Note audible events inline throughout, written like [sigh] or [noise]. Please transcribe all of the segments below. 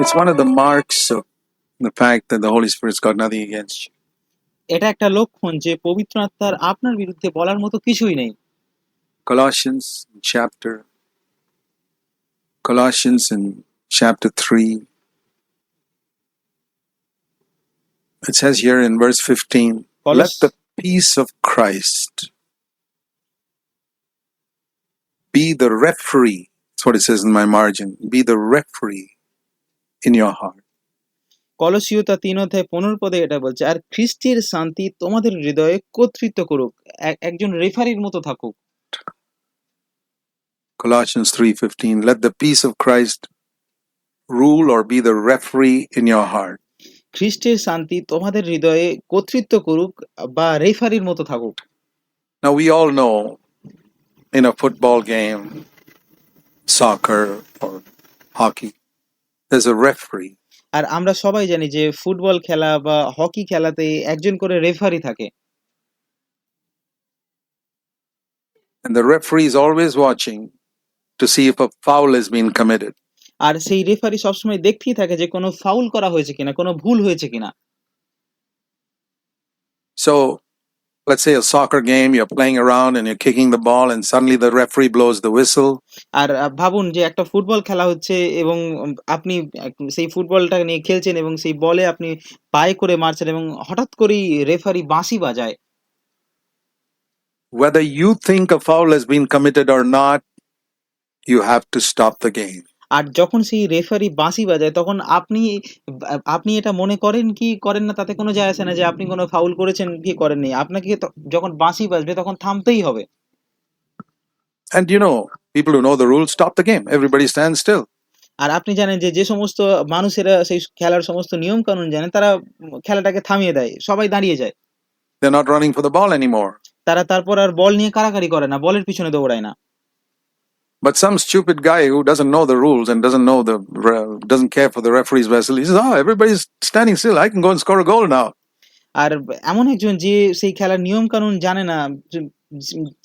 It's one of the marks of the fact that the Holy Spirit's got nothing against you. এটা একটা লক্ষণ যে পবিত্র আত্মার আপনার বিরুদ্ধে বলার মতো কিছুই নেই Colossians chapter Colossians in chapter 3 it says here in verse 15 let কলস the peace of Christ be the referee that's what it says in my margin be the referee in your heart কলসীয়তা তিন অধ্যায় পনেরো পদে এটা বলছে আর খ্রিস্টের শান্তি তোমাদের হৃদয়ে কর্তৃত্ব করুক এক- একজন রেফারির মতো থাকুক Colossians 3:15 let the peace of Christ rule or be the referee in your heart খ্রিস্টের শান্তি তোমাদের হৃদয়ে কর্তৃত্ব করুক বা রেফারির মতো থাকুক Now, we all know in a football game, soccer, or hockey, there's a referee. আর আমরা সবাই জানি যে ফুটবল খেলা বা হকি খেলাতে একজন করে রেফারি থাকে And the referee is always watching to see if a foul has been committed. আর সেই রেফারি সবসময় দেখতেই থাকে যে কোনো ফাউল করা হয়েছে কিনা কোনো ভুল হয়েছে কিনা So, let's say a soccer game, you're playing around and you're kicking the ball, and suddenly the referee blows the whistle. আর আহ, ভাবুন যে একটা ফুটবল খেলা হচ্ছে এবং উম, আপনি এক- সেই ফুটবলটা নিয়ে খেলছেন এবং সেই বলে আপনি পায়ে করে মারছেন এবং হঠাৎ করেই রেফারি বাঁশি বাজায় Whether you think a foul has been committed or not, you have to stop the game. আর যখন সেই রেফারি বাঁশি বাজায় তখন আপনি আপনি এটা মনে করেন কি করেন না? তাতে কোনো যায় আসে না যে আপনি কোনো ফাউল করেছেন কি করেননি। আপনাকে যখন বাঁশি বাজবে তখন থামতেই হবে। And you know, people who know the rules stop the game. Everybody stands still. আর আপনি জানেন যে যে সমস্ত মানুষেরা সেই খেলার সমস্ত নিয়ম কানুন জানে তারা খেলাটাকে থামিয়ে দেয়। সবাই দাঁড়িয়ে যায়। They're not running for the ball anymore. তারা তারপর আর বল নিয়ে কারাকারি করে না। বলের পিছনে দৌড়ায় না। But some stupid guy who doesn't know the rules and doesn't know the doesn't care for the referee's vessel, he says, "Oh, everybody's standing still. I can go and score a goal now." আর এমন একজন যে সেই খেলার নিয়ম কানুন জানে না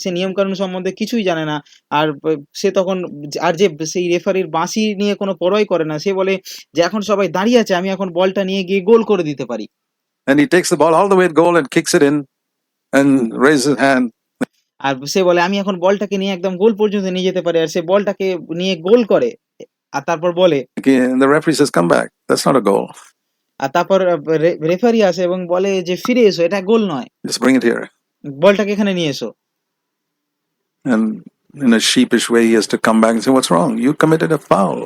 সে নিয়ম কানুন সম্বন্ধে কিছুই জানে না আর সে তখন আর যে সেই রেফারির বাঁশি নিয়ে কোনো পরোয়াই করে না সে বলে যে এখন সবাই দাঁড়িয়ে আছে আমি এখন বলটা নিয়ে গিয়ে গোল করে দিতে পারি And he takes the ball all the way at goal and kicks it in, and raises his hand. আর সে বলে আমি এখন বলটাকে নিয়ে একদম গোল পর্যন্ত নিয়ে যেতে পারি আর সে বলটাকে নিয়ে গোল করে আর তারপর বলে And the referee says, "Come back. That's not a আর তারপর রেফারি আসে এবং বলে যে ফিরে এসো এটা গোল নয় Just bring it here." বলটাকে এখানে নিয়ে এসো And in a sheepish way, he has to come back and say, "What's wrong? You committed a foul."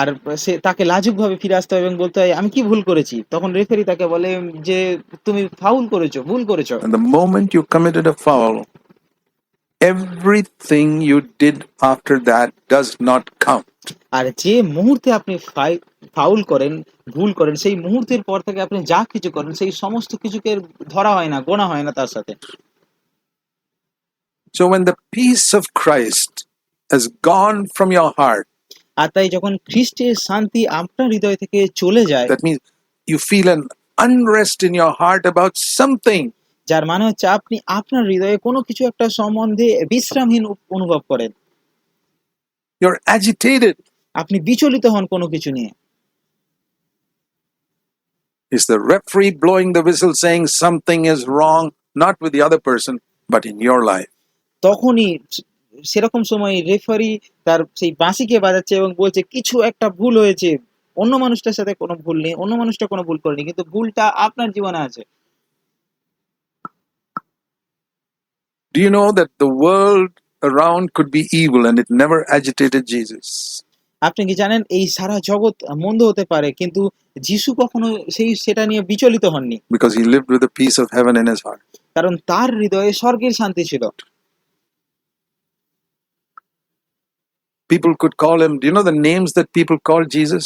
আর সে তাকে লাজুক ভাবে ফিরে আসতে হয় এবং বলতে হয় আমি কি ভুল করেছি তখন রেফারি তাকে বলে যে তুমি ফাউল করেছ ভুল করেছ And the moment you committed a foul, everything you did after that does not count. আর যে মুহূর্তে আপনি ফাই- ফাউল করেন ভুল করেন সেই মুহূর্তের পর থেকে আপনি যা কিছু করেন সেই সমস্ত কিছুকে ধরা হয় না গোনা হয় না তার সাথে So when the peace of Christ has gone from your heart, আর তাই যখন খ্রিস্টের শান্তি আপনার হৃদয় থেকে চলে যায় that means you feel an unrest in your heart about something. যার মানে হচ্ছে আপনি আপনার হৃদয়ে কোনো কিছু একটা সম্বন্ধে বিশ্রামহীন অনুভব করেন। You're agitated. আপনি বিচলিত হন কোনো কিছু নিয়ে। Is the referee blowing the whistle saying something is wrong, not with the other person, but in your life? তখনই সেরকম সময় রেফারি তার সেই বাঁশিকে বাজাচ্ছে এবং বলছে কিছু একটা ভুল হয়েছে। অন্য মানুষটার সাথে কোনো ভুল নেই অন্য মানুষটা কোনো ভুল করেনি কিন্তু ভুলটা আপনার জীবনে আছে। Do you know that the world around could be evil and it never agitated Jesus? আপনি কি জানেন এই সারা জগৎ মন্দ হতে পারে কিন্তু যিশু কখনো সেই সেটা নিয়ে বিচলিত হননি Because he lived with the peace of heaven in his heart. কারণ তার হৃদয়ে স্বর্গের শান্তি ছিল People could call him, do you know the names that people call Jesus?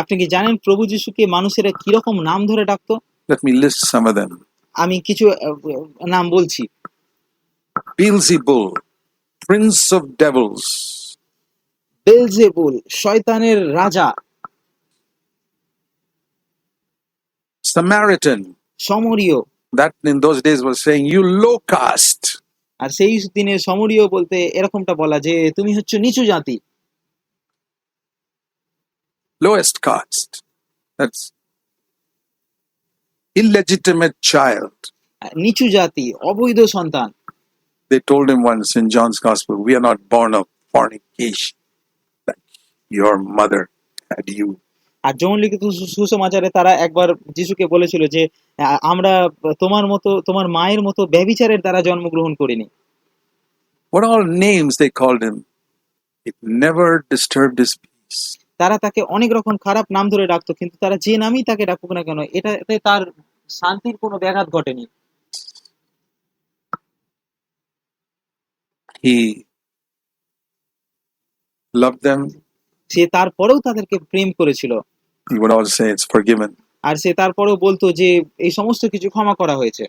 আপনি কি জানেন প্রভু যিশুকে মানুষেরা কিরকম নাম ধরে ডাকতো Let me list some of them. আমি কিছু আহ, নাম বলছি Beelzebul prince of devils Beelzebub শয়তানের রাজা। Samaritan সমরীয়। That in those days was saying you low caste আর সেই দিনে সমরীয় বলতে এরকমটা বলা যে তুমি হচ্ছে নিচু জাতি। Lowest caste that's illegitimate child নিচু জাতি অবৈধ সন্তান। They told him once in John's Gospel, We are not born of fornication, like your mother had you. আর যৌন লিখিত সুসমাচারে তারা একবার যিশুকে বলেছিল যে আমরা তোমার মতো তোমার মায়ের মতো ব্যভিচারের দ্বারা জন্মগ্রহণ করিনি What all names they called him. It never disturbed his peace. তারা তাকে অনেক রকম খারাপ নাম ধরে ডাকতো কিন্তু তারা যে নামই তাকে ডাকুক না কেন এটাতে তার শান্তির কোনো ব্যাঘাত ঘটেনি He loved them. সে তারপরেও তাদেরকে প্রেম করেছিল He would always say, It's forgiven. আর সে তারপরেও বলতো যে এই সমস্ত কিছু ক্ষমা করা হয়েছে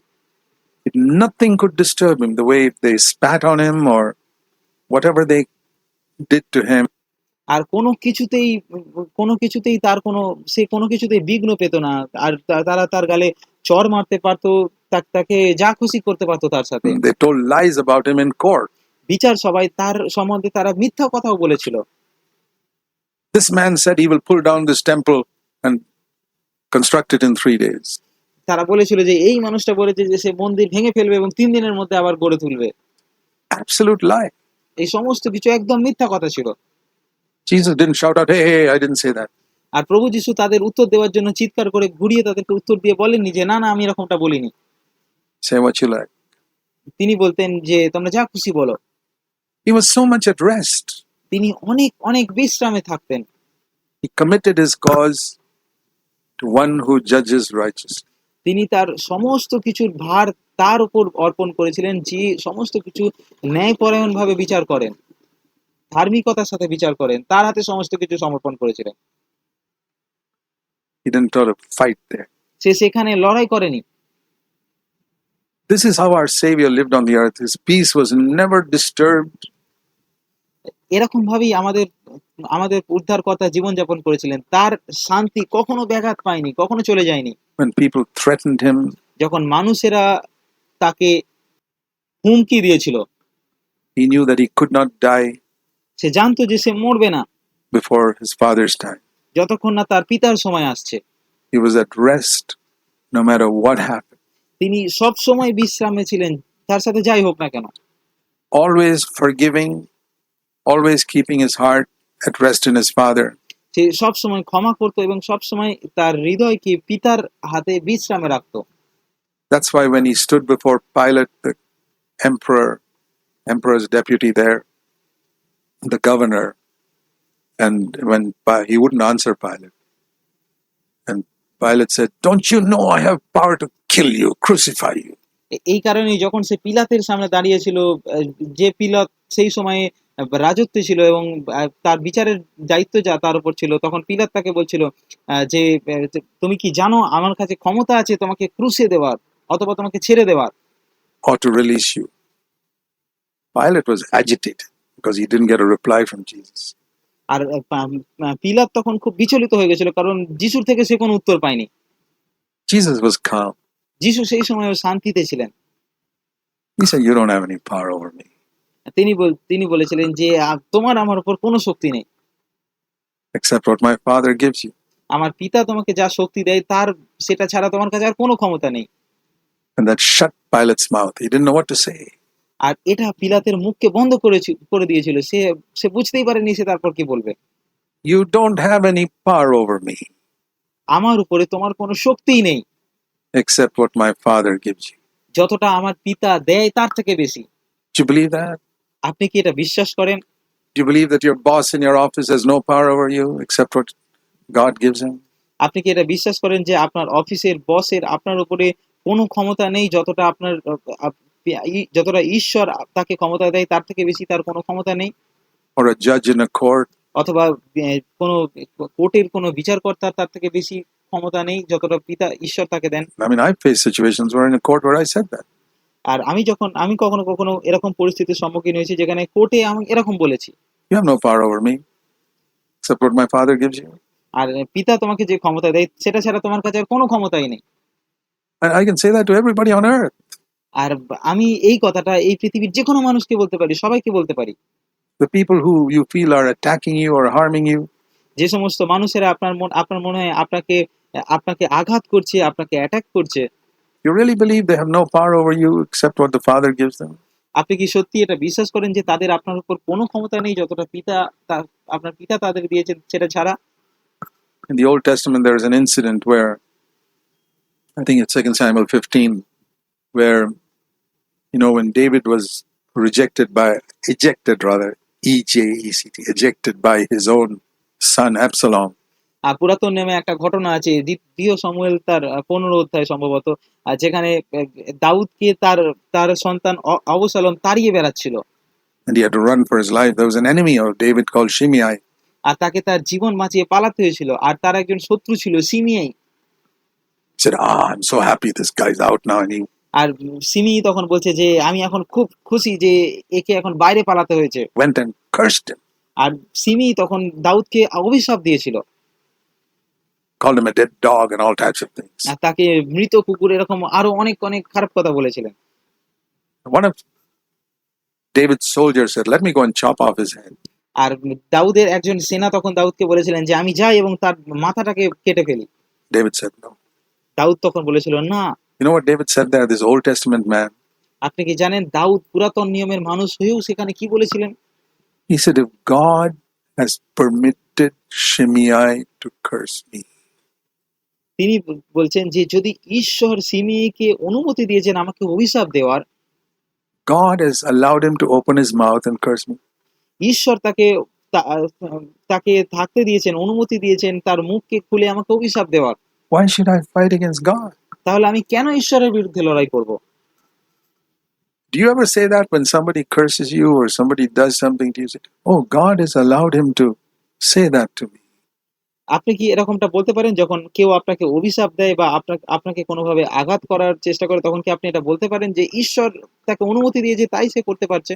It, nothing could disturb him. The way if they spat on him or whatever they did to him, আর কোনো কিছুতেই কোনো কিছুতেই তার কোনো সে কোনো কিছুতেই বিঘ্ন পেত না আর তারা তার গালে চর মারতে পারতো তাকে যা খুশি করতে পারতো তার সাথে they told lies about him in court. বিচার সবাই তার সম্বন্ধে তারা মিথ্যা কথাও বলেছিল This man said he will pull down this temple and construct it in three days. তারা বলেছিল যে এই মানুষটা বলেছে যে সে মন্দির ভেঙে ফেলবে এবং তিন দিনের মধ্যে আবার গড়ে তুলবে Absolute lie. এই সমস্ত কিছু একদম মিথ্যা কথা ছিল Jesus didn't shout out, Hey, hey, I didn't say that. আর প্রভু যিশু তাদের উত্তর দেওয়ার জন্য চিৎকার করে ঘুরিয়ে তাদেরকে উত্তর দিয়ে বলেননি যে না না আমি এরকমটা বলিনি Say what you like. তিনি বলতেন যে তোমরা যা খুশি বলো He was so much at rest. তিনি অনেক অনেক বিশ্রামে থাকতেন He committed his cause to one who judges righteously. তিনি তার সমস্ত কিছুর ভার তার উপর অর্পণ করেছিলেন যে সমস্ত কিছু ন্যায়পরায়ণ ভাবে বিচার করেন ধার্মিকতার সাথে বিচার করেন তার হাতে সমস্ত কিছু সমর্পণ করেছিলেন He didn't try to fight there. সে সেখানে লড়াই করেনি This is how our Savior lived on the earth. His peace was never disturbed. এরকম ভাবেই আমাদের আমাদের উদ্ধার উদ্ধারকর্তা জীবনযাপন করেছিলেন। তার শান্তি কখনো ব্যাঘাত পায়নি কখনো চলে যায়নি। When people threatened him, যখন মানুষেরা তাকে হুমকি দিয়েছিল he knew that he could not die সে জানতো যে সে মরবে না। before his father's time. যতক্ষণ না তার পিতার সময় আসছে। He was at rest no matter what happened. তিনি সব সময় বিশ্রামে ছিলেন তার সাথে যাই হোক না কেন। Always forgiving, always keeping his heart at rest in his father. সে সব সময় ক্ষমা করতো এবং সব সময় তার হৃদয়কে পিতার হাতে বিশ্রামে রাখতো That's why when he stood before Pilate, the emperor, emperor's deputy there, the governor, and when Pi- he wouldn't answer Pilate, and Pilate said, "Don't you know I have power to kill you, crucify you?" এ- এই কারণেই যখন সে পিলাতের সামনে দাঁড়িয়েছিল আহ, যে পিলাত সেই সময়ে রাজত্ব ছিল এবং তার বিচারের দায়িত্ব যা তার উপর ছিল তখন পিলার তাকে বলছিল যে তুমি কি জানো আমার কাছে ক্ষমতা আছে তোমাকে ক্রুশে দেওয়ার অথবা তোমাকে ছেড়ে দেওয়ার or to release you. Pilate was agitated because he didn't get a reply from Jesus. আর পিলাত তখন খুব বিচলিত হয়ে গেছিল কারণ যিশুর থেকে সে কোনো উত্তর পায়নি Jesus was calm. যিশু সেই সময় শান্তিতে ছিলেন He said, You don't have any power over me তিনি বল- তিনি বলেছিলেন যে তোমার আমার উপর কোনো শক্তি নেই except what my Father gives you. আমার পিতা তোমাকে যা শক্তি দেয় তার সেটা ছাড়া তোমার কাছে আর কোনো ক্ষমতা নেই And that shut Pilate's mouth. He didn't know what to say. আর এটা পিলাতের মুখকে বন্ধ করেছি করে দিয়েছিল সে সে বুঝতেই পারেনি সে তারপর কি বলবে You don't have any power over me আমার উপরে তোমার কোনো শক্তিই নেই except what my Father gives you. যতটা আমার পিতা দেয় তার থেকে বেশি Do you believe that? আপনি কি এটা বিশ্বাস করেন Do you believe that your boss in your office has no power over you except what God gives him? আপনি কি এটা বিশ্বাস করেন যে আপনার অফিসের বসের আপনার উপরে কোনো ক্ষমতা নেই যতটা আপনার যতটা ঈশ্বর তাকে ক্ষমতা দেয় তার থেকে বেশি তার কোনো ক্ষমতা নেই Or a judge in a court? অথবা কোনো কোর্টের কোনো বিচারকর্তা তার থেকে বেশি ক্ষমতা নেই যতটা পিতা ঈশ্বর তাকে দেন I mean, I've faced situations where in a court where I said that. আর আমি যখন আমি কখনো কখনো এরকম পরিস্থিতির সম্মুখীন হয়েছি যেখানে কোর্টে আমি এরকম বলেছি You have no power over me except what my Father gives you. আর পিতা তোমাকে যে ক্ষমতা দেয় সেটা ছাড়া তোমার কাছে আর কোনো ক্ষমতাই নেই I can say that to everybody on earth. আর আমি এই কথাটা এই পৃথিবীর যে কোনো মানুষকে বলতে পারি সবাইকে বলতে পারি The people who you feel are attacking you or harming you, যে সমস্ত মানুষেরা আপনার মন আপনার মনে হয় আপনাকে আপনাকে আঘাত করছে আপনাকে অ্যাটাক করছে You really believe they have no power over you except what the Father gives them? আপনি কি সত্যি এটা বিশ্বাস করেন যে তাদের আপনার উপর কোনো ক্ষমতা নেই যতটা পিতা তা- আপনার পিতা তাদের দিয়েছেন সেটা ছাড়া In the Old Testament, there is an incident where, I think it's 2 Samuel 15, where, you know, when David was rejected by, ejected rather, E J E C T, ejected by his own son Absalom, আর পুরাতন নেমে একটা ঘটনা আছে দ্বিতীয় সমুয়েল তার পনেরো অধ্যায় সম্ভবত যেখানে দাউদকে তার তার সন্তান অবসালম তাড়িয়ে বেড়াচ্ছিল and he had to run for his life. There was an enemy of David called Shimei. আর তাকে তার জীবন বাঁচিয়ে পালাতে হয়েছিল আর তার একজন শত্রু ছিল সিমিয়াই said, Ah, I'm so happy this guy's out now. And he আর সিমি তখন বলছে যে আমি এখন খুব খুশি যে একে এখন বাইরে পালাতে হয়েছে went and cursed him, আর সিমি তখন দাউদকে অভিশাপ দিয়েছিল called him a dead dog and all types of things. তাকে মৃত কুকুর এরকম আরও অনেক অনেক খারাপ কথা বলেছিলেন One of David's soldiers said, Let me go and chop off his head. আর দাউদের একজন সেনা তখন দাউদকে বলেছিলেন যে আমি যাই এবং তার মাথাটাকে কেটে ফেলি David said, No. দাউদ তখন বলেছিল না You know what David said there? This Old Testament man. আপনি কি জানেন দাউদ পুরাতন নিয়মের মানুষ হয়েও সেখানে কি বলেছিলেন He said, If God has permitted Shimei to curse me, তিনি বলছেন যে যদি ঈশ্বর সিমিকে অনুমতি দিয়েছেন আমাকে অভিশাপ দেওয়ার God has allowed him to open his mouth and curse me. ঈশ্বর তাকে তাকে থাকতে দিয়েছেন অনুমতি দিয়েছেন তার মুখকে খুলে আমাকে অভিশাপ দেওয়ার Why should I fight against God? তাহলে আমি কেন ঈশ্বরের বিরুদ্ধে লড়াই করব Do you ever say that when somebody curses you or somebody does something to you? Say, oh, God has allowed him to say that to me. আপনি কি এরকমটা বলতে পারেন যখন কেউ আপনাকে অভিশাপ দেয় বা আপনাকে আপনাকে কোনোভাবে আঘাত করার চেষ্টা করে তখন কি আপনি এটা বলতে পারেন যে ঈশ্বর তাকে অনুমতি দিয়েছে তাই সে করতে পারছে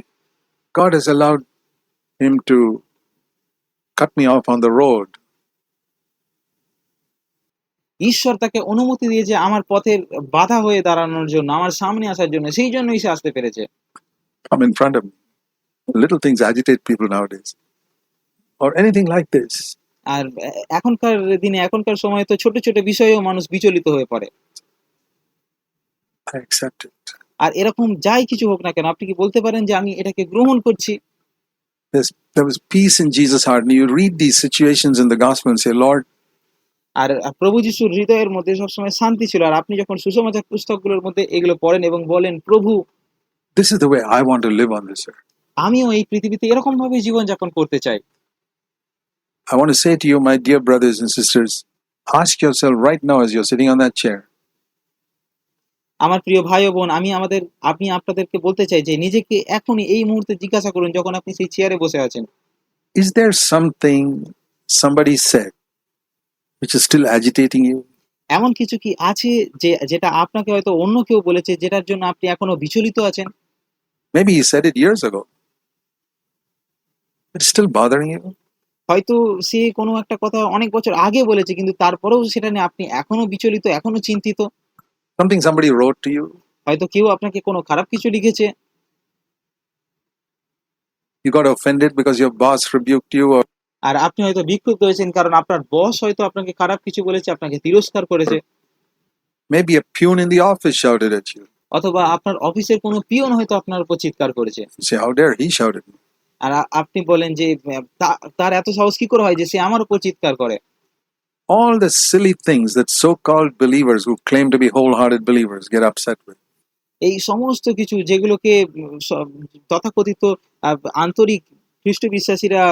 God has allowed him to cut me off on the road. ঈশ্বর তাকে অনুমতি দিয়েছে আমার পথের বাধা হয়ে দাঁড়ানোর জন্য আমার সামনে আসার জন্য সেই জন্যই সে আসতে পেরেছে come in front of me. Little things agitate people nowadays. Or anything like this. আর এখনকার দিনে এখনকার সময়ে তো ছোট ছোট বিষয়েও মানুষ বিচলিত হয়ে পড়ে. আর এরকম যাই কিছু হোক না কেন আপনি কি বলতে পারেন যে আমি এটাকে গ্রহণ করছি there was peace in Jesus' heart. And you read these situations in the gospel and say, Lord, আর প্রভু যিশুর হৃদয়ের মধ্যে সবসময় শান্তি ছিল আর আপনি যখন সুসমাচার পুস্তকগুলোর মধ্যে এগুলো পড়েন এবং বলেন প্রভু is the way I want to live on this earth. আমিও এই পৃথিবীতে এরকম ভাবে জীবনযাপন করতে চাই I want to say to you, my dear brothers and sisters, ask yourself right now as you're sitting on that chair, আমার প্রিয় ভাই ও বোন আমি আমাদের আমি আপনাদেরকে বলতে চাই যে নিজেকে এখনই এই মুহূর্তে জিজ্ঞাসা করুন যখন আপনি সেই চেয়ারে বসে আছেন is there something somebody said which is still agitating you? এমন কিছু কি আছে যে যেটা আপনাকে হয়তো অন্য কেউ বলেছে যেটার জন্য আপনি এখনো বিচলিত আছেন Maybe he said it years ago. It's still bothering you. হয়তো সে কোনো একটা কথা অনেক বছর আগে বলেছে কিন্তু তারপরেও সেটা নিয়ে আপনি এখনও বিচলিত এখনও চিন্তিত something somebody wrote to you. হয়তো কেউ আপনাকে কোনো খারাপ কিছু লিখেছে You got offended because your boss you or আর আপনি হয়তো বিক্ষুব্ধ হয়েছেন কারণ আপনার বস হয়তো আপনাকে খারাপ কিছু বলেছে আপনাকে তিরস্কার করেছে maybe a peon in the office you. অথবা আপনার অফিসের কোনো পিয়ন হয়তো আপনার উপর চিৎকার করেছে সে he shout at me? আর আপনি বলেন যে তার এত সাহস কি করে হয় যে সে আমার উপর চিৎকার করে All the silly things that so-called believers who claim to be wholehearted believers get upset with. এই সমস্ত কিছু যেগুলোকে তথাকথিত আন্তরিক খ্রিস্ট বিশ্বাসীরা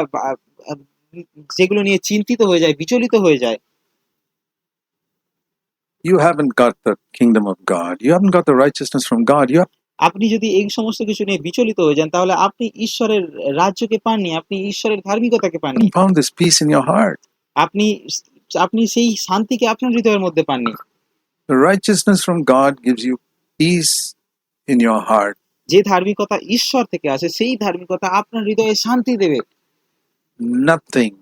যেগুলো নিয়ে চিন্তিত হয়ে যায় বিচলিত হয়ে যায় You haven't got the kingdom of God. You haven't got the righteousness from God. You have আপনি যদি এই সমস্ত কিছু নিয়ে বিচলিত হয়ে যান তাহলে আপনি ঈশ্বরের রাজ্যকে পাননি আপনি ঈশ্বরের ধার্মিকতাকে পাননি haven't found this peace in your heart. আপনি আপনি সেই শান্তিকে আপনার হৃদয়ের মধ্যে পাননি The righteousness from God gives you peace in your heart. যে ধার্মিকতা ঈশ্বর থেকে আসে সেই ধার্মিকতা আপনার হৃদয়ে শান্তি দেবে Nothing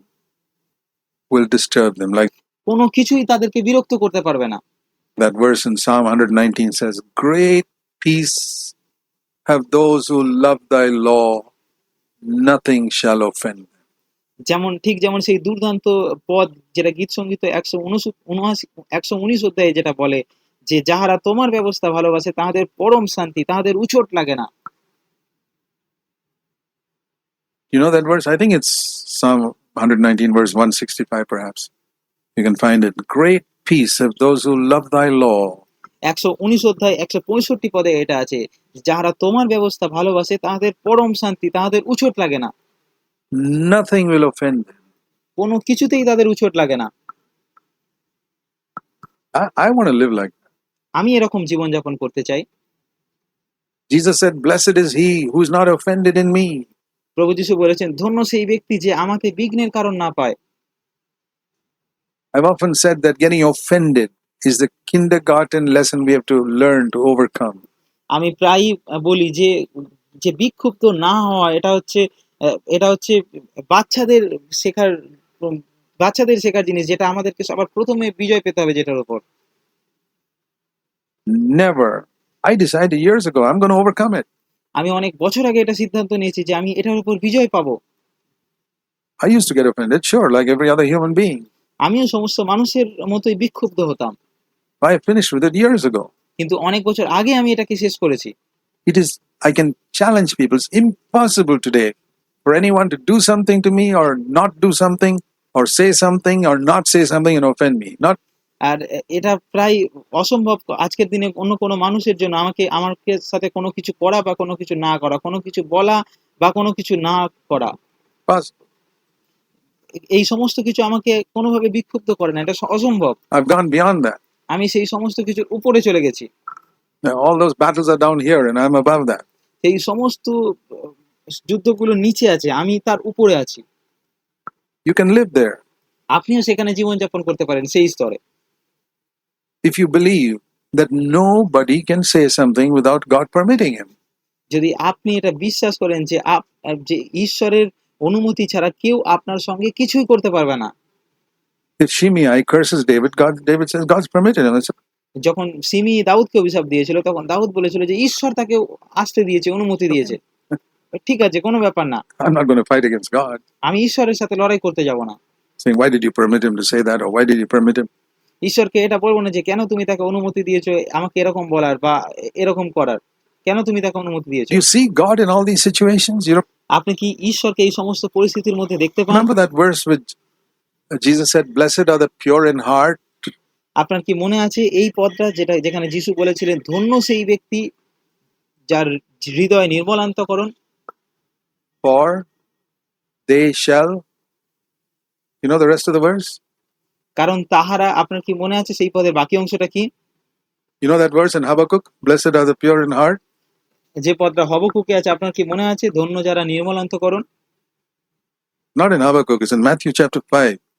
will disturb them. Like কোনো কিছুই তাদেরকে বিরক্ত করতে পারবে না that verse in Psalm 119 says, Great peace have those who love thy law, nothing shall offend them. যেমন ঠিক যেমন সেই দুর্দান্ত পদ যেটা গীত সঙ্গীত একশো উনআশি একশো উনিশ অধ্যায়ে যেটা বলে যে যাহারা তোমার ব্যবস্থা ভালোবাসে তাহাদের পরম শান্তি তাহাদের উচট লাগে না You know that verse? I think it's Psalm 119, verse 165, perhaps. You can find it. Great peace of those who love thy law. একশো উনিশ অধ্যায় একশো পঁয়ষট্টি পদে এটা আছে যাহারা তোমার ব্যবস্থা ভালোবাসে তাহাদের পরম শান্তি তাহাদের উচট লাগে না Nothing will offend them. কোনো কিছুতেই তাদের উচট লাগে না I, I want to live like that. আমি এরকম জীবনযাপন করতে চাই Jesus said, Blessed is he who is not offended in me. প্রভু যিশু বলেছেন ধন্য সেই ব্যক্তি যে আমাকে বিঘ্নের কারণ না পায় I've often said that getting offended is the kindergarten lesson we have to learn to overcome. আমি প্রায়ই বলি যে যে বিক্ষুব্ধ না হওয়া এটা হচ্ছে এটা হচ্ছে বাচ্চাদের শেখার বাচ্চাদের শেখার জিনিস যেটা আমাদেরকে সবার প্রথমে বিজয় পেতে হবে যেটার উপর Never. I decided years ago, I'm going to overcome it. আমি অনেক বছর আগে এটা সিদ্ধান্ত নিয়েছি যে আমি এটার উপর বিজয় পাবো I used to get offended, sure, like every other human being. আমিও সমস্ত মানুষের মতোই বিক্ষুব্ধ হতাম I finished years ago. কিন্তু অনেক বছর আগে আমি এটাকে শেষ করেছি। It is I can challenge people it's impossible today for anyone to do something to me or not do something or say something or not say something in open me not আর এটা প্রায় অসম্ভব। আজকের দিনে অন্য কোনো মানুষের জন্য আমাকে আমার সাথে কোনো কিছু করা বা কোনো কিছু না করা কোনো কিছু বলা বা কোনো কিছু না করা। এই সমস্ত কিছু আমাকে কোনোভাবে বিক্ষুব্ধ করে না এটা অসম্ভব। আই গন বিয়ন্ড দ্যাট আমি সেই সমস্ত কিছুর উপরে চলে গেছি all those battles are down here and I'm above that. সেই সমস্ত যুদ্ধগুলো নিচে আছে আমি তার উপরে আছি You can live there আপনিও সেখানে জীবনযাপন করতে পারেন সেই স্তরে if you believe that nobody can say something without God permitting him. যদি আপনি এটা বিশ্বাস করেন যে আপ যে ঈশ্বরের অনুমতি ছাড়া কেউ আপনার সঙ্গে কিছুই করতে পারবে না If Shimei curses David, God David says God's permitted him. It's- যখন সিমি দাউদকে অভিশাপ দিয়েছিল তখন দাউদ বলেছিল যে ঈশ্বর তাকে আসতে দিয়েছে অনুমতি দিয়েছে ঠিক আছে কোনো ব্যাপার না I'm not going to fight against God. আমি ঈশ্বরের সাথে লড়াই করতে যাব না Saying, why did you permit him to say that? Or why did you permit him? ঈশ্বরকে এটা বলব না যে কেন তুমি তাকে অনুমতি দিয়েছ আমাকে এরকম বলার বা এরকম করার কেন তুমি তাকে অনুমতি দিয়েছ You see God in all these situations? You know, আপনি কি ঈশ্বরকে এই সমস্ত পরিস্থিতির মধ্যে দেখতে পান remember that verse which Jesus said, Blessed are the pure in heart. আপনার কি মনে আছে এই পদটা যেটা যেখানে যিশু বলেছিলেন ধন্য সেই ব্যক্তি যার হৃদয় নির্মলান্তকরণ for they shall you know the rest of the verse কারণ তাহারা আপনার কি মনে আছে সেই পদের বাকি অংশটা কি? You know that verse in Habakkuk blessed are the pure in heart যে পদটা হবকুকে আছে আপনার কি মনে আছে? ধন্য যারা নির্মল নির্মলান্তকরণ not in Habakkuk is in Matthew chapter 5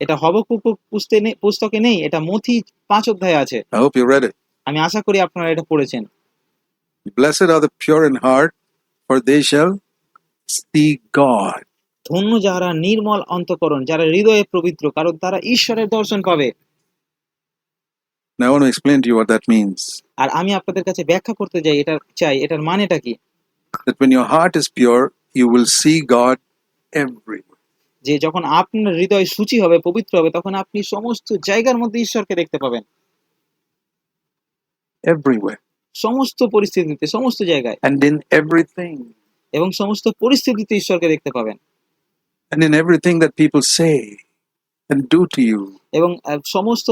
এটা হবকুক পুস্তে পুস্তকে নেই এটা মথি পাঁচ অধ্যায়ে আছে I hope you read it. আমি আশা করি আপনারা এটা পড়েছেন Blessed are the pure in heart, for they shall see God. ধন্য যারা নির্মল অন্তকরণ যারা হৃদয়ে পবিত্র কারণ তারা ঈশ্বরের দর্শন পাবে Now I want to explain to you what that means. আর আমি আপনাদের কাছে ব্যাখ্যা করতে যাই এটা চাই এটার মানেটা কি That when your heart is pure, you will see God everywhere. যে যখন আপনার হৃদয় সূচি হবে পবিত্র হবে তখন আপনি সমস্ত জায়গার মধ্যে ঈশ্বরকে দেখতে পাবেন Everywhere. সমস্ত পরিস্থিতিতে সমস্ত জায়গায় And in everything. এবং সমস্ত পরিস্থিতিতে ঈশ্বরকে দেখতে পাবেন And in everything that people say and do to you. এবং সমস্ত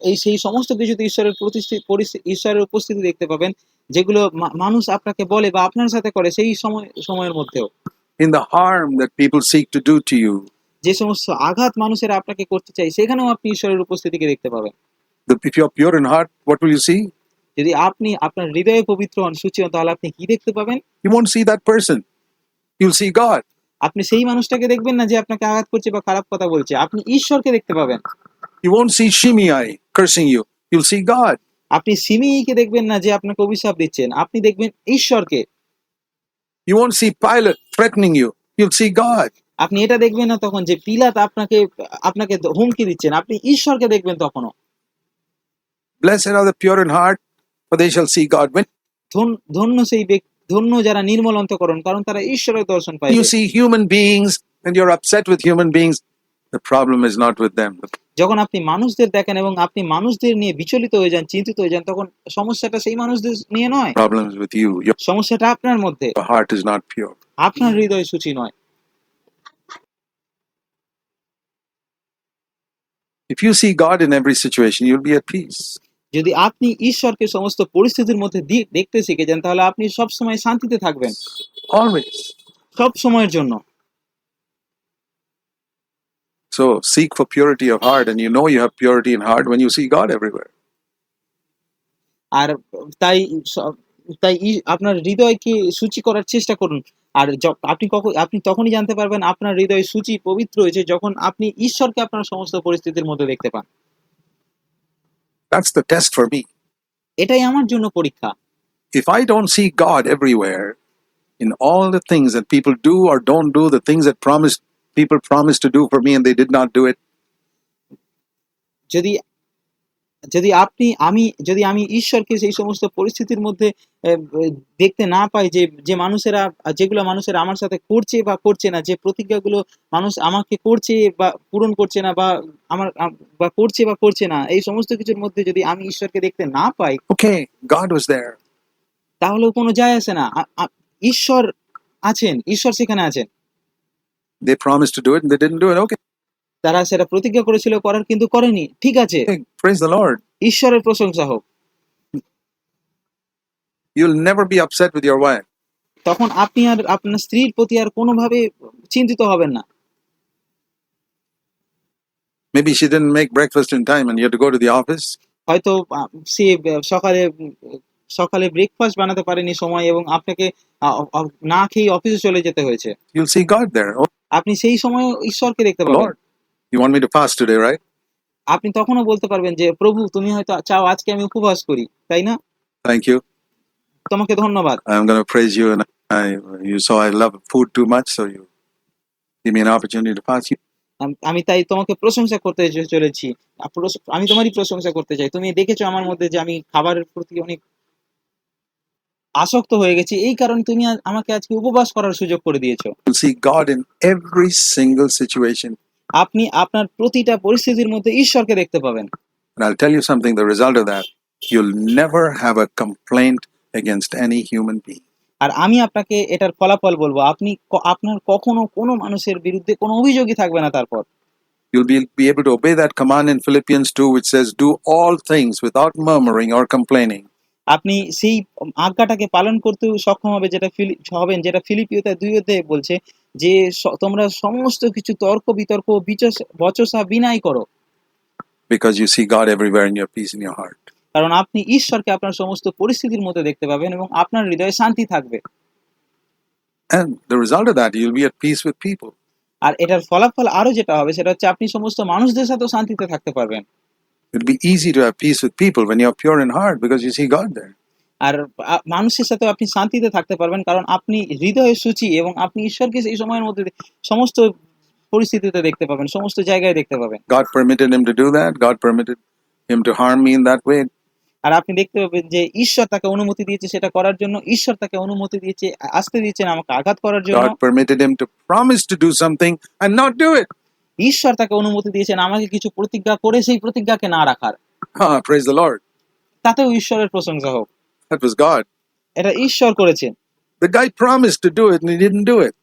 এই সেই সমস্ত কিছুতে ঈশ্বরের প্রতিষ্ঠি- পরিস্থিতি ঈশ্বরের উপস্থিতি দেখতে পাবেন যেগুলো মানুষ আপনাকে বলে বা আপনার সাথে করে সেই সময় সময়ের মধ্যেও In the harm that people seek to do to you. যে সমস্ত আঘাত মানুষের আপনাকে করতে চাই সেখানেও আপনি ঈশ্বরের উপস্থিতিকে দেখতে পাবেন The, if you're pure in heart, what will you see? যদি আপনি আপনার হৃদয়ে পবিত্র হন সূচি হন তাহলে আপনি কি দেখতে পাবেন You won't see that person. You'll see God. আপনি সেই মানুষটাকে দেখবেন না যে আপনাকে আঘাত করছে বা খারাপ কথা বলছে আপনি ঈশ্বরকে দেখতে পাবেন You won't see Shimei cursing you. You'll see God. আপনি সিমিকে দেখবেন না যে আপনাকে অভিশাপ দিচ্ছেন আপনি দেখবেন ঈশ্বরকে You won't see Pilate threatening you. You'll see God. আপনি এটা দেখবেন না তখন যে পিলাত আপনাকে আপনাকে হুমকি দিচ্ছেন আপনি ঈশ্বরকে দেখবেন তখনও Blessed are the pure in heart, for they shall see God. When ধন্য সেই ব্যক্তি ধন্য যারা নির্মল অন্তকরণ কারণ তারা ঈশ্বরের দর্শন পায় you see human beings and you're upset with human beings, the problem is not with them. যখন আপনি মানুষদের দেখেন এবং আপনি মানুষদের নিয়ে বিচলিত হয়ে যান চিন্তিত হয়ে যান তখন সমস্যাটা সেই মানুষদের নিয়ে নয় problem is with you. সমস্যাটা আপনার মধ্যে heart is not pure. আপনার হৃদয় সূচি নয় If you see God in every situation, you'll be at peace. যদি আপনি ঈশ্বরকে সমস্ত পরিস্থিতির মধ্যে দি- দেখতে শিখে যান তাহলে আপনি সব সময় শান্তিতে থাকবেন Always. সব সময়ের জন্য So seek for purity of heart, and you know you have purity in heart when you see God everywhere. আর তাই স- তাই আপনার হৃদয়কে সূচি করার চেষ্টা করুন আর আপনি কখন আপনি তখনই জানতে পারবেন আপনার হৃদয় সূচি পবিত্র হয়েছে যখন আপনি ঈশ্বরকে আপনার সমস্ত পরিস্থিতির মধ্যে দেখতে পান That's the test for me. এটাই আমার জন্য পরীক্ষা If I don't see God everywhere in all the things that people do or don't do, the things that promised people promised to do for me and they did not do it, যদি যদি আপনি আমি যদি আমি ঈশ্বরকে সেই সমস্ত পরিস্থিতির মধ্যে দেখতে না পাই যে যে মানুষেরা যেগুলো মানুষেরা আমার সাথে করছে বা করছে না যে প্রতিজ্ঞাগুলো মানুষ আমাকে করছে বা পূরণ করছে না বা আমার বা করছে বা করছে না এই সমস্ত কিছুর মধ্যে যদি আমি ঈশ্বরকে দেখতে না পাই ওকে God was there. তাহলেও কোনো যায় আসে না ঈশ্বর আছেন ঈশ্বর সেখানে আছেন they promised to do it and they didn't do it. তারা সেটা প্রতিজ্ঞা করেছিল করার কিন্তু করেনি ঠিক আছে. ঈশ্বরের প্রশংসা হোক You'll never be upset with your wife. তখন আপনি আর আপনার স্ত্রীর প্রতি আর কোনোভাবে চিন্তিত হবেন না Maybe she didn't make breakfast in time and you had to go to the office. হয়তো সে সকালে সকালে ব্রেকফাস্ট বানাতে পারেনি সময় এবং আপনাকে না খেয়ে অফিসে চলে যেতে হয়েছে You'll see God there. আপনি সেই সময় ঈশ্বরকে দেখতে পাবেন you want me to fast today, right? আপনি তখনও বলতে পারবেন যে প্রভু তুমি হয়তো চাও আজকে আমি উপবাস করি তাই না Thank you. তোমাকে ধন্যবাদ I'm going to praise you. And I, you saw I love food too much, so you give me an opportunity to fast. আম- আমি তাই তোমাকে প্রশংসা করতে চ- চলেছি আমি তোমারই প্রশংসা করতে চাই তুমি দেখেছ আমার মধ্যে যে আমি খাবারের প্রতি অনেক আসক্ত হয়ে গেছি এই কারণে তুমি আ- আমাকে আজকে উপবাস করার সুযোগ করে দিয়েছ will see God in every single situation. আপনি আপনার প্রতিটা পরিস্থিতির মধ্যে ঈশ্বরকে দেখতে পাবেন And I'll tell you something the result of that, you'll never have a complaint against any human being. আর আমি আপনাকে এটার ফলাফল বলবো আপনি ক- আপনার কখনো কোনো মানুষের বিরুদ্ধে কোনো অভিযোগই থাকবে না তারপর You'll be, be able to obey that command in Philippians 2, which says, Do all things without murmuring or complaining. আপনি সেই আজ্ঞাটাকে পালন করতে সক্ষম হবে যেটা ফিলি- হবেন যেটা ফিলিপিওতে দুই অধ্যায়ে বলছে যে তোমরা সমস্ত কিছু তর্ক বিতর্ক বিচস- বচসা বিনাই করো because you see God everywhere and you have peace in your heart. কারণ আপনি ঈশ্বরকে আপনার সমস্ত পরিস্থিতির মধ্যে দেখতে পাবেন এবং আপনার হৃদয়ে শান্তি থাকবে And the result of that, you'll be at peace with people. আর এটার ফলাফল আরও যেটা হবে সেটা হচ্ছে আপনি সমস্ত মানুষদের সাথেও শান্তিতে থাকতে পারবেন It'll be easy to have peace with people when you're pure in heart because you see God there. আর আ- মানুষের সাথেও আপনি শান্তিতে থাকতে পারবেন কারণ আপনি হৃদয়ে সূচি এবং আপনি ঈশ্বরকে সেই সময়ের মধ্যে দে- সমস্ত পরিস্থিতিতে দেখতে পাবেন সমস্ত জায়গায় দেখতে পাবেন God permitted him to do that. God permitted him to harm me in that way. আর আপনি দেখতে পাবেন যে ঈশ্বর তাকে অনুমতি দিয়েছে সেটা করার জন্য ঈশ্বর তাকে অনুমতি দিয়েছে আ- আসতে দিয়েছেন আমাকে আঘাত করার জন্য God permitted him to promise to do something and not do it. ঈশ্বর তাকে অনুমতি দিয়েছেন আমাকে কিছু প্রতিজ্ঞা করে সেই প্রতিজ্ঞাকে না রাখার। [laughs] লর্ড তাতেও ঈশ্বরের প্রশংসা হোক। দ্যাট গড এটা ঈশ্বর করেছেন। The guy promised to do it and he didn't do it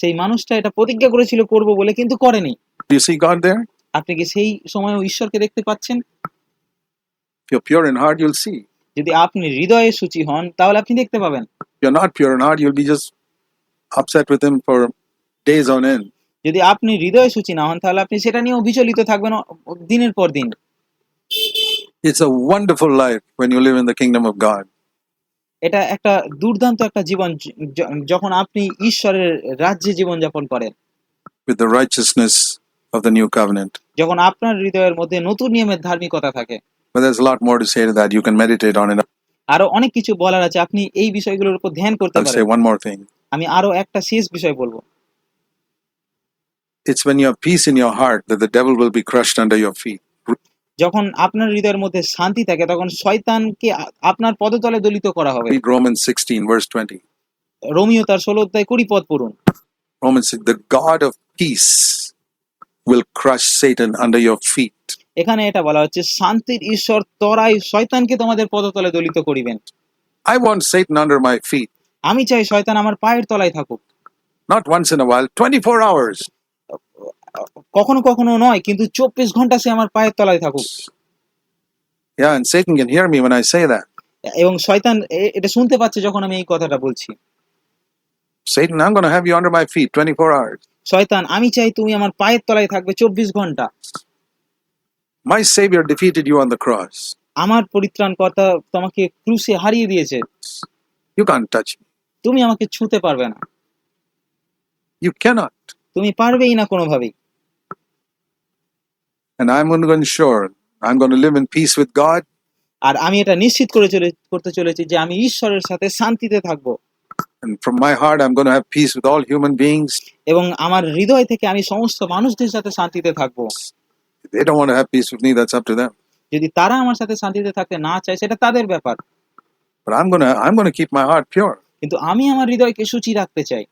সেই মানুষটা এটা প্রতিজ্ঞা করেছিল করব বলে কিন্তু করেনি। Do you see God there আপনি কি সেই সময় ঈশ্বরকে দেখতে পাচ্ছেন? You pure in heart you will see যদি আপনি হৃদয়ে সুচি হন তাহলে আপনি দেখতে পাবেন। You are not pure in heart you will be just upset with him for days on end যদি আপনি হৃদয়ে সূচি না হন তাহলে আপনি সেটা নিয়েও বিচলিত থাকবেন দিনের পর দিন It's a wonderful life when you live in the kingdom of God. এটা একটা দুর্দান্ত একটা জীবন যখন আপনি ঈশ্বরের রাজ্যে জীবনযাপন করেন with the righteousness of the new covenant. যখন আপনার হৃদয়ের মধ্যে নতুন নিয়মের ধার্মিকতা থাকে But there's a lot more to say to that. You can meditate on it. আরও অনেক কিছু বলার আছে আপনি এই বিষয়গুলোর উপর ধ্যান করতে I'll say পারেন one more thing. আমি আরও একটা শেষ বিষয় বলব It's when you have peace in your heart that the devil will be crushed under your feet. যখন আপনার হৃদয়ের মধ্যে শান্তি থাকে তখন শয়তানকে আ- আপনার পদতলে দলিত করা হবে Read Romans 16, verse 20. রোমিও তার ষোলো অধ্যায় কুড়ি পদ পড়ুন Romans, 6, the God of peace will crush Satan under your feet. এখানে এটা বলা হচ্ছে শান্তির ঈশ্বর তরাই শয়তানকে তোমাদের পদতলে দলিত করিবেন I want Satan under my feet, আমি চাই শয়তান আমার পায়ের তলায় থাকুক not once in a while, 24 hours. কখনো কখনো নয় কিন্তু চব্বিশ ঘণ্টা সে আমার পায়ের তলায় থাকুক Yeah, and Satan can hear me when I say that. এবং শয়তান এটা শুনতে পাচ্ছে যখন আমি এই কথাটা বলছি Satan, I'm going to have you under my feet 24 hours. শয়তান আমি চাই তুমি আমার পায়ের তলায় থাকবে চব্বিশ ঘণ্টা My Savior defeated you on the cross. আমার পরিত্রাণকর্তা তোমাকে ক্রুশে হারিয়ে দিয়েছে You can't touch me. তুমি আমাকে ছুঁতে পারবে না You cannot. তুমি পারবেই না কোনোভাবেই And I'm going to ensure I'm going to live in peace with God আর আমি এটা নিশ্চিত করে চলে করতে চলেছি যে আমি ঈশ্বরের সাথে শান্তিতে থাকব And from my heart, I'm going to have peace with all human beings. এবং আমার হৃদয় থেকে আমি সমস্ত মানুষদের সাথে শান্তিতে থাকব If they don't want to have peace with me, that's up to them. যদি তারা আমার সাথে শান্তিতে থাকতে না চায় সেটা তাদের ব্যাপার But I'm going to I'm going to keep my heart pure. কিন্তু আমি আমার হৃদয়কে সূচি রাখতে চাই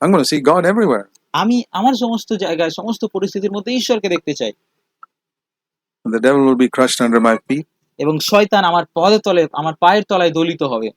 I'm going to see God everywhere. আমি আমার সমস্ত জায়গায় সমস্ত পরিস্থিতির মধ্যে ঈশ্বরকে দেখতে চাই And the devil will be crushed under my feet. এবং শয়তান আমার পদতলে আমার পায়ের তলায় দলিত হবে